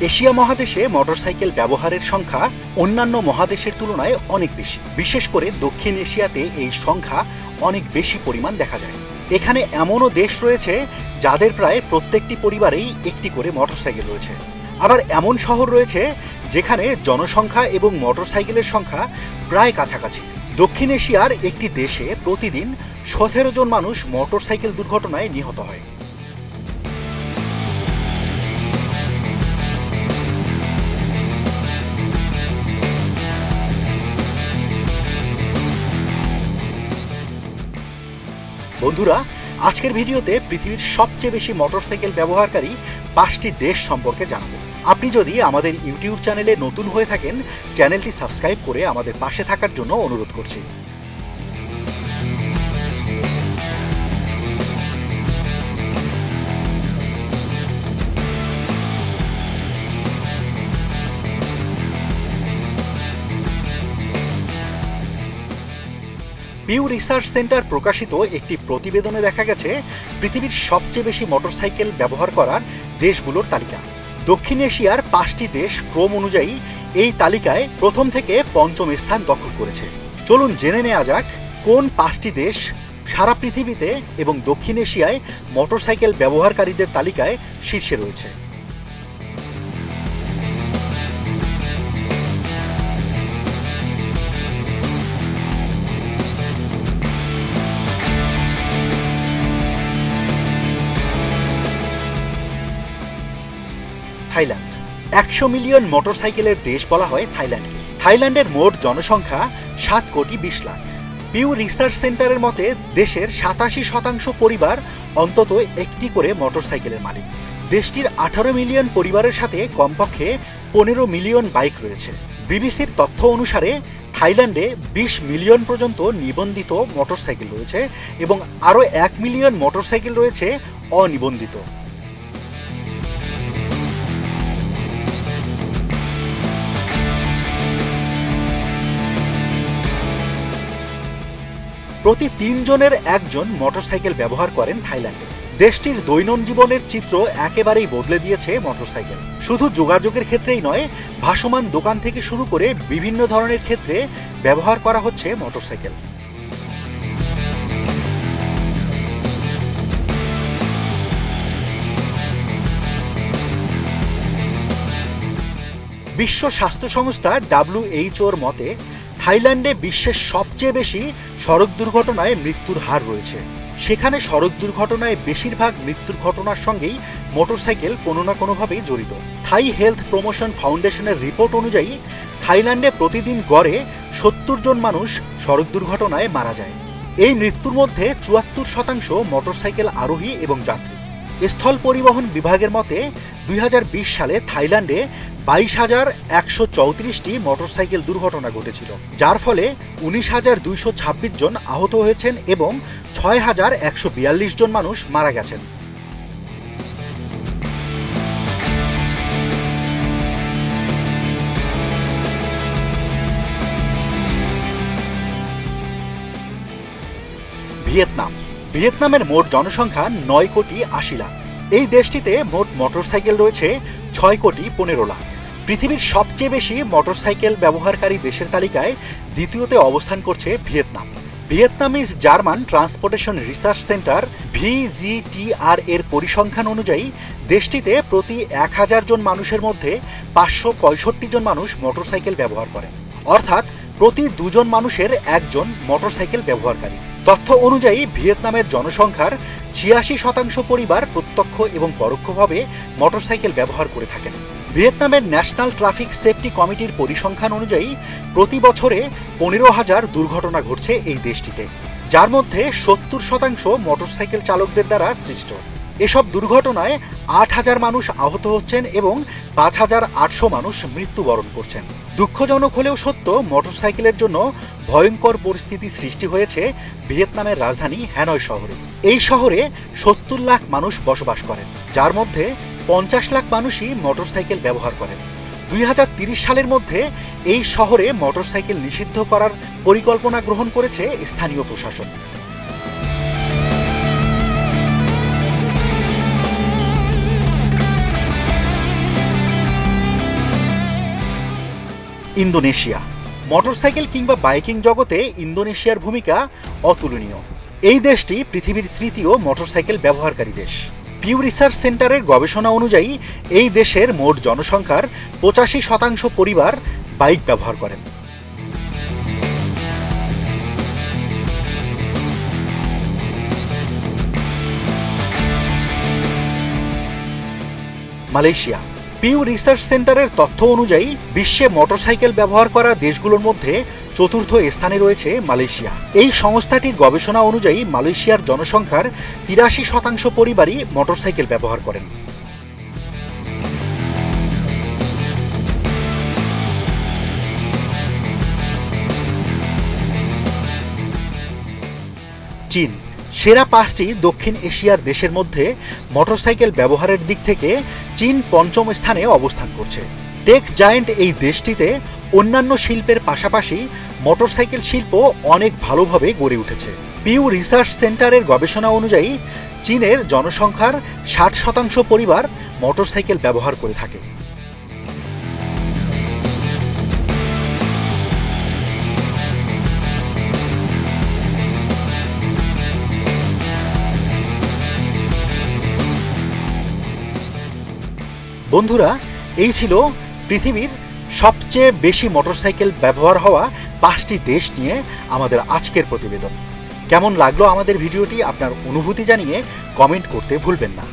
Asia মহাদেশে motorcycle ব্যবহারের সংখ্যা অন্যান্য মহাদেশের তুলনায় অনেক বেশি। বিশেষ করে দক্ষিণ এশিয়াতে এই সংখ্যা অনেক বেশি পরিমাণ দেখা যায়। এখানে এমনও দেশ রয়েছে যাদের প্রায় প্রত্যেকটি পরিবারেই একটি করে মোটরসাইকেল রয়েছে। আবার এমন শহর রয়েছে যেখানে জনসংখ্যা এবং মোটরসাইকেলের সংখ্যা প্রায় কাছাকাছি। দক্ষিণ এশিয়ার একটি দেশে প্রতিদিন সতেরো জন মানুষ মোটরসাইকেল দুর্ঘটনায় নিহত হয়। বন্ধুরা, আজকের ভিডিওতে পৃথিবীর সবচেয়ে বেশি মোটরসাইকেল ব্যবহারকারী পাঁচটি দেশ সম্পর্কে জানাব। আপনি যদি আমাদের ইউটিউব চ্যানেলে নতুন হয়ে থাকেন, চ্যানেলটি সাবস্ক্রাইব করে আমাদের পাশে থাকার জন্য অনুরোধ করছি। পিউ রিসার্চ সেন্টার প্রকাশিত একটি প্রতিবেদনে দেখা গেছে, পৃথিবীর সবচেয়ে বেশি মোটরসাইকেল ব্যবহার করার দেশগুলোর তালিকা। দক্ষিণ এশিয়ার পাঁচটি দেশ ক্রম অনুযায়ী এই তালিকায় প্রথম থেকে পঞ্চম স্থান দখল করেছে। চলুন জেনে নেওয়া যাক, কোন পাঁচটি দেশ সারা পৃথিবীতে এবং দক্ষিণ এশিয়ায় মোটরসাইকেল ব্যবহারকারীদের তালিকায় শীর্ষে রয়েছে। একশো মিলিয়ন মোটরসাইকেলের দেশ বলা হয় থাইল্যান্ডকে। থাইল্যান্ডের মোট জনসংখ্যা সাত কোটি বিশ লাখ। পিউ রিসার্চ সেন্টারের মতে, দেশের সাতাশি শতাংশ পরিবার অন্তত একটি করে মোটরসাইকেলের মালিক। দেশটির আঠারো মিলিয়ন পরিবারের সাথে কমপক্ষে পনেরো মিলিয়ন বাইক রয়েছে। বিবিসির তথ্য অনুসারে, থাইল্যান্ডে বিশ মিলিয়ন পর্যন্ত নিবন্ধিত মোটরসাইকেল রয়েছে এবং আরও এক মিলিয়ন মোটরসাইকেল রয়েছে অনিবন্ধিত। প্রতি তিনজনের একজন মোটরসাইকেল ব্যবহার করেন থাইল্যান্ডে। দেশটির দৈনন্দিন জীবনের চিত্র একেবারেই বদলে দিয়েছে মোটরসাইকেল। শুধু যোগাযোগের ক্ষেত্রেই নয়, ভাসমান দোকান থেকে শুরু করে বিভিন্ন ধরনের ক্ষেত্রে ব্যবহার করা হচ্ছে মোটরসাইকেল। বিশ্ব স্বাস্থ্য সংস্থা ডাব্লিউএইচওর মতে থাইল্যান্ডে বিশ্বের সবচেয়ে বেশি সড়ক দুর্ঘটনায় মৃত্যুর হার রয়েছে। সেখানে সড়ক দুর্ঘটনায় বেশিরভাগ মৃত্যুর ঘটনার সঙ্গেই মোটরসাইকেল কোনো না কোনোভাবেই জড়িত। থাই হেলথ প্রমোশন ফাউন্ডেশনের রিপোর্ট অনুযায়ী, থাইল্যান্ডে প্রতিদিন গড়ে সত্তর জন মানুষ সড়ক দুর্ঘটনায় মারা যায়। এই মৃত্যুর মধ্যে চুয়াত্তর শতাংশ মোটরসাইকেল আরোহী এবং যাত্রী। স্থল পরিবহন বিভাগের মতে, দুই হাজার বিশ সালে থাইল্যান্ডে বাইশ হাজার একশো চৌত্রিশটি মোটরসাইকেল দুর্ঘটনা ঘটেছিল, যার ফলে উনিশ হাজার দুইশো ছাব্বিশ জন আহত হয়েছেন এবং ছয় হাজার একশো বিয়াল্লিশ জন মানুষ মারা গেছেন। ভিয়েতনাম ভিয়েতনামের মোট জনসংখ্যা নয় কোটি আশি লাখ। এই দেশটিতে মোট মোটরসাইকেল রয়েছে ছয় কোটি পনেরো লাখ। পৃথিবীর সবচেয়ে বেশি মোটরসাইকেল ব্যবহারকারী দেশের তালিকায় দ্বিতীয়তে অবস্থান করছে Vietnam. Vietnamese German transportation research centre VGTR এর পরিসংখ্যান অনুযায়ী দেশটিতে প্রতি এক হাজার জন মানুষের মধ্যে পাঁচশো পঁয়ষট্টি জন মানুষ মোটরসাইকেল ব্যবহার করে। অর্থাৎ প্রতি দুজন মানুষের একজন মোটরসাইকেল ব্যবহারকারী। তথ্য অনুযায়ী ভিয়েতনামের জনসংখ্যার ছিয়াশি শতাংশ পরিবার প্রত্যক্ষ এবং পরোক্ষভাবে মোটরসাইকেল ব্যবহার করে থাকেন। ভিয়েতনামের ন্যাশনাল ট্রাফিক সেফটি কমিটির পরিসংখ্যান অনুযায়ী প্রতি বছরে পনেরো হাজার দুর্ঘটনা ঘটছে এই দেশটিতে, যার মধ্যে সত্তর শতাংশ মোটরসাইকেল চালকদের দ্বারা সৃষ্ট। এসব দুর্ঘটনায় আট হাজার মানুষ আহত হচ্ছেন এবং পাঁচ হাজার আটশো মানুষ মৃত্যুবরণ করছেন। দুঃখজনক হলেও সত্য, মোটরসাইকেলের জন্য ভয়ঙ্কর পরিস্থিতি সৃষ্টি হয়েছে ভিয়েতনামের রাজধানী হ্যানয় শহরে। এই শহরে সত্তর লাখ মানুষ বসবাস করেন, যার মধ্যে পঞ্চাশ লাখ মানুষই মোটরসাইকেল ব্যবহার করেন। দুই হাজার তিরিশ সালের মধ্যে এই শহরে মোটরসাইকেল নিষিদ্ধ করার পরিকল্পনা গ্রহণ করেছে স্থানীয় প্রশাসন। ইন্দোনেশিয়া। মোটরসাইকেল কিংবা বাইকিং জগতে ইন্দোনেশিয়ার ভূমিকা অতুলনীয়। এই দেশটি পৃথিবীর তৃতীয় মোটরসাইকেল ব্যবহারকারী দেশ। পিউ রিসার্চ সেন্টারের গবেষণা অনুযায়ী, এই দেশের মোট জনসংখ্যার পঁচাশি শতাংশ পরিবার বাইক ব্যবহার করেন। মালয়েশিয়া পিউ রিসার্চ সেন্টারের তথ্য অনুযায়ী, বিশ্বে মোটরসাইকেল ব্যবহার করা দেশগুলোর মধ্যে চতুর্থ স্থানে রয়েছে মালয়েশিয়া। এই সংস্থাটির গবেষণা অনুযায়ী, মালয়েশিয়ার জনসংখ্যার তিরাশি শতাংশ পরিবারই মোটরসাইকেল ব্যবহার করেন। চীন। সেরা পাঁচটি দক্ষিণ এশিয়ার দেশের মধ্যে মোটরসাইকেল ব্যবহারের দিক থেকে চীন পঞ্চম স্থানে অবস্থান করছে। টেক জায়েন্ট এই দেশটিতে অন্যান্য শিল্পের পাশাপাশি মোটরসাইকেল শিল্প অনেক ভালোভাবে গড়ে উঠেছে। পিউ রিসার্চ সেন্টারের গবেষণা অনুযায়ী চীনের জনসংখ্যার ষাট শতাংশ পরিবার মোটরসাইকেল ব্যবহার করে থাকে। বন্ধুরা, এই ছিল পৃথিবীর সবচেয়ে বেশি মোটরসাইকেল ব্যবহার হওয়া পাঁচটি দেশ নিয়ে আমাদের আজকের প্রতিবেদন। কেমন লাগল আমাদের ভিডিওটি আপনার অনুভূতি জানিয়ে কমেন্ট করতে ভুলবেন না।